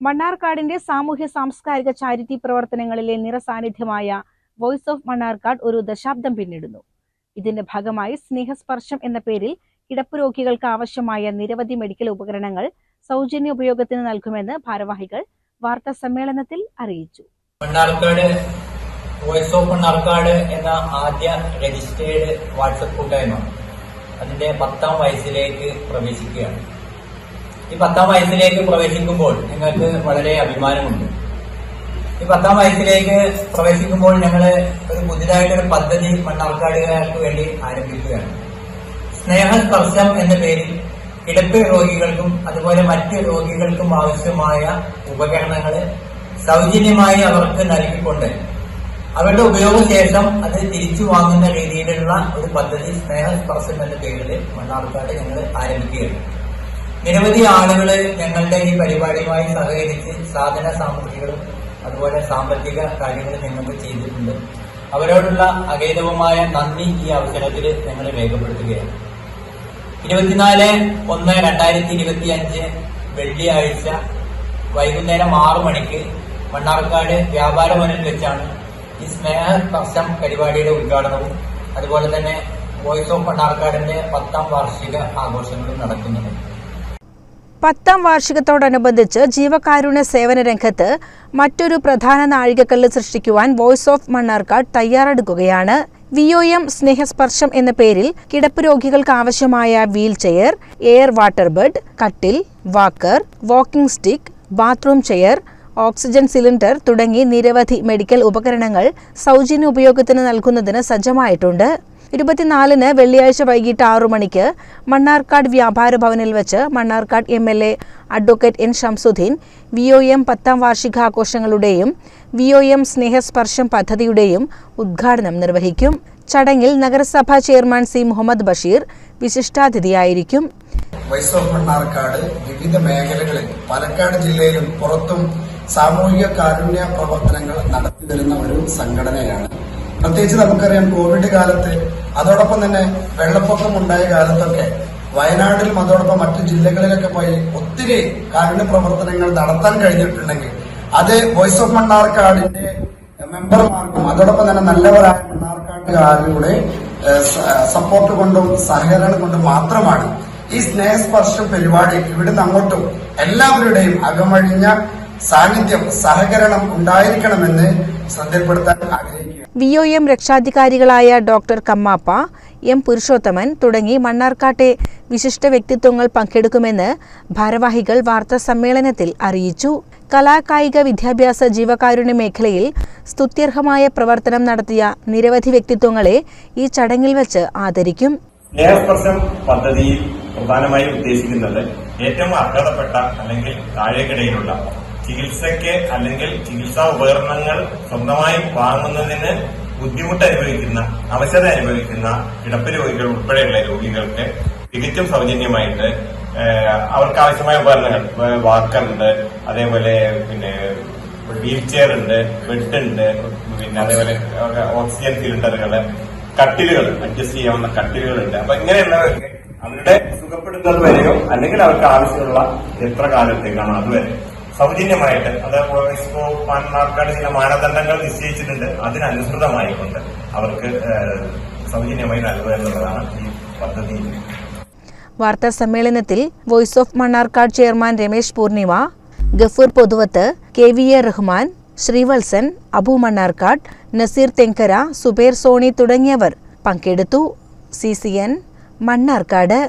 മണ്ണാർക്കാടിന്റെ സാമൂഹ്യ സാംസ്കാരിക ചാരിറ്റി പ്രവർത്തനങ്ങളിലെ നിറസാന്നിധ്യമായ വോയിസ് ഓഫ് മണ്ണാർക്കാട് ഒരു ദശാബ്ദം പിന്നിടുന്നു. ഇതിന്റെ ഭാഗമായി സ്നേഹസ്പർശം എന്ന പേരിൽ കിടപ്പ് രോഗികൾക്ക് ആവശ്യമായ നിരവധി മെഡിക്കൽ ഉപകരണങ്ങൾ സൗജന്യ ഉപയോഗത്തിന് നൽകുമെന്ന് ഭാരവാഹികൾ വാർത്താ സമ്മേളനത്തിൽ അറിയിച്ചു. മണ്ണാർക്കാട് വോയിസ് ഓഫ് മണ്ണാർക്കാട് എന്ന ആദ്യ രജിസ്റ്റേർഡ് വാട്സപ്പ് കൂട്ടായ്മ അതിന്റെ പത്താം വയസ്സിലേക്ക് പ്രവേശിക്കുകയാണ്. ഈ പത്താം വയസ്സിലേക്ക് പ്രവേശിക്കുമ്പോൾ ഞങ്ങൾക്ക് വളരെ അഭിമാനമുണ്ട്. ഈ പത്താം വയസ്സിലേക്ക് പ്രവേശിക്കുമ്പോൾ ഞങ്ങൾ ഒരു പുതിയതായിട്ടൊരു പദ്ധതി മണ്ണാർക്കാടുകാർക്ക് വേണ്ടി ആരംഭിക്കുകയാണ്. സ്നേഹസ്പർശം എന്ന പേരിൽ കിടപ്പ് രോഗികൾക്കും അതുപോലെ മറ്റ് രോഗികൾക്കും ആവശ്യമായ ഉപകരണങ്ങൾ സൗജന്യമായി അവർക്ക് നൽകിക്കൊണ്ട് അവരുടെ ഉപയോഗശേഷം അത് തിരിച്ചു വാങ്ങുന്ന രീതിയിലുള്ള ഒരു പദ്ധതി സ്നേഹസ്പർശം എന്ന പേരിൽ മണ്ണാർക്കാട് ഞങ്ങൾ ആരംഭിക്കുകയാണ്. നിരവധി ആളുകൾ ഞങ്ങളുടെ ഈ പരിപാടിയുമായി സഹകരിച്ച് സാധന സാമഗ്രികളും അതുപോലെ സാമ്പത്തിക കാര്യങ്ങളും ഞങ്ങൾക്ക് ചെയ്തിട്ടുണ്ട്. അവരോടുള്ള അകേതവുമായ നന്ദി ഈ അവസരത്തിൽ ഞങ്ങൾ രേഖപ്പെടുത്തുകയാണ്. ഇരുപത്തിനാല് ഒന്ന് രണ്ടായിരത്തി ഇരുപത്തി അഞ്ച് വെള്ളിയാഴ്ച വൈകുന്നേരം ആറു മണിക്ക് മണ്ണാർക്കാട് വ്യാപാര ഭവനിൽ വെച്ചാണ് ഈ സ്നേഹ സ്പർശം പരിപാടിയുടെ ഉദ്ഘാടനവും അതുപോലെ തന്നെ വോയിസ് ഓഫ് മണ്ണാർക്കാടിന്റെ പത്താം വാർഷിക ആഘോഷങ്ങളും നടക്കുന്നത്. പത്താം വാർഷികത്തോടനുബന്ധിച്ച് ജീവകാരുണ്യ സേവന രംഗത്ത് മറ്റൊരു പ്രധാന നാഴികക്കല്ല് സൃഷ്ടിക്കുവാൻ വോയിസ് ഓഫ് മണ്ണാർക്കാട് തയ്യാറെടുക്കുകയാണ്. വി ഒ എം സ്നേഹസ്പർശം എന്ന പേരിൽ കിടപ്പ് രോഗികൾക്ക് ആവശ്യമായ wheel chair air water bed കട്ടിൽ walker walking stick bathroom chair oxygen cylinder തുടങ്ങി നിരവധി മെഡിക്കൽ ഉപകരണങ്ങൾ സൗജന്യ ഉപയോഗത്തിന് നൽകുന്നതിന് സജ്ജമായിട്ടുണ്ട്. ഇരുപത്തിനാലിന് വെള്ളിയാഴ്ച വൈകിട്ട് ആറു മണിക്ക് മണ്ണാർക്കാട് വ്യാപാര ഭവനിൽ വെച്ച് Mannarkkad M L A advocate N Shamsuddeen V O M പത്താം വാർഷികാഘോഷങ്ങളുടെയും വി ഒ എം സ്നേഹസ്പർശം പദ്ധതിയുടെയും ഉദ്ഘാടനം നിർവഹിക്കും. ചടങ്ങിൽ നഗരസഭാ ചെയർമാൻ സി മുഹമ്മദ് ബഷീർ വിശിഷ്ടാതിഥിയായിരിക്കും. വൈസ് ഓഫ് മണ്ണാർക്കാട് വിവിധ മേഖലകളിൽ പാലക്കാട് ജില്ലയിലും പുറത്തും സാമൂഹിക കാരുണ്യ പ്രവർത്തനങ്ങൾ നടത്തി വരുന്ന ഒരു സംഘടനയാണ് പ്രത്യേകിച്ച് നമുക്കറിയാം കോവിഡ് കാലത്ത് അതോടൊപ്പം തന്നെ വെള്ളപ്പൊക്കം ഉണ്ടായ കാലത്തൊക്കെ വയനാട്ടിലും അതോടൊപ്പം മറ്റു ജില്ലകളിലൊക്കെ പോയി ഒത്തിരി കാരുണ്യ പ്രവർത്തനങ്ങൾ നടത്താൻ കഴിഞ്ഞിട്ടുണ്ടെങ്കിൽ അത് വോയിസ് ഓഫ് മണ്ണാർക്കാടിന്റെ മെമ്പർമാർക്കും അതോടൊപ്പം തന്നെ നല്ലവരായ സ- സപ്പോർട്ട് കൊണ്ടും സഹകരണം കൊണ്ടും മാത്രമാണ് ഈ സ്നേഹസ്പർശം പരിപാടി ഇവിടുന്ന് അങ്ങോട്ടും എല്ലാവരുടെയും അകമഴിഞ്ഞ സാന്നിധ്യം സഹകരണം ഉണ്ടായിരിക്കണമെന്ന് ശ്രദ്ധപ്പെടുത്താൻ ആഗ്രഹിക്കുക വി ഒ എം രക്ഷാധികാരികളായ ഡോക്ടർ കമ്മാപ്പ എം പുരുഷോത്തമൻ തുടങ്ങി മണ്ണാർക്കാട്ടെ വിശിഷ്ട വ്യക്തിത്വങ്ങൾ പങ്കെടുക്കുമെന്ന് ഭാരവാഹികൾ വാർത്താ സമ്മേളനത്തിൽ അറിയിച്ചു. കലാകായിക വിദ്യാഭ്യാസ ജീവകാരുണ്യ മേഖലയിൽ സ്തുത്യർഹമായ പ്രവർത്തനം നടത്തിയ നിരവധി വ്യക്തിത്വങ്ങളെ ഈ ചടങ്ങിൽ വെച്ച് ആദരിക്കും. പദ്ധതിയിൽ പ്രധാനമായും ഉദ്ദേശിക്കുന്നത് ഏറ്റവും അർഹതപ്പെട്ട അല്ലെങ്കിൽ താഴേക്കിടയിലുള്ള ചികിത്സയ്ക്ക് അല്ലെങ്കിൽ ചികിത്സാ ഉപകരണങ്ങൾ സ്വന്തമായി വാങ്ങുന്നതിന് ബുദ്ധിമുട്ട് അനുഭവിക്കുന്ന അവശത അനുഭവിക്കുന്ന കിടപ്പ് രോഗികൾ ഉൾപ്പെടെയുള്ള രോഗികൾക്ക് തികച്ചും സൗജന്യമായിട്ട് അവർക്ക് ആവശ്യമായ ഉപകരണങ്ങൾ വാക്കറുണ്ട് അതേപോലെ പിന്നെ വീൽ ചെയർ ഉണ്ട് ബെഡ് ഉണ്ട് പിന്നെ അതേപോലെ ഓക്സിജൻ സിലിണ്ടറുകൾ കട്ടിലുകൾ അഡ്ജസ്റ്റ് ചെയ്യാവുന്ന കട്ടിലുകളുണ്ട്. അപ്പൊ ഇങ്ങനെയുള്ളവർക്ക് അവരുടെ സുഖപ്പെടുന്നത് വരെയോ അല്ലെങ്കിൽ അവർക്ക് ആവശ്യമുള്ള എത്ര കാലത്തേക്കാണോ അതുവരെ? സൗജന്യമായിട്ട് അത് ഇപ്പോ മാർക്കാട് ചില മാനദണ്ഡങ്ങൾ നിശ്ചയിച്ചിട്ടുണ്ട് അതിനനുസൃതമായിക്കൊണ്ട് അവർക്ക് സൗജന്യമായി നൽകുക എന്നുള്ളതാണ് ഈ പദ്ധതി. വാർത്താ സമ്മേളനത്തിൽ voice of Mannarkkad chairman Ramesh Poornima Gafoor Pothuvath K V A Rahman Sreevalsan Abu Mannarkkad Naseer Thenkara Zubair Sony തുടങ്ങിയവർ പങ്കെടുത്തു. C C N Mannarkkad.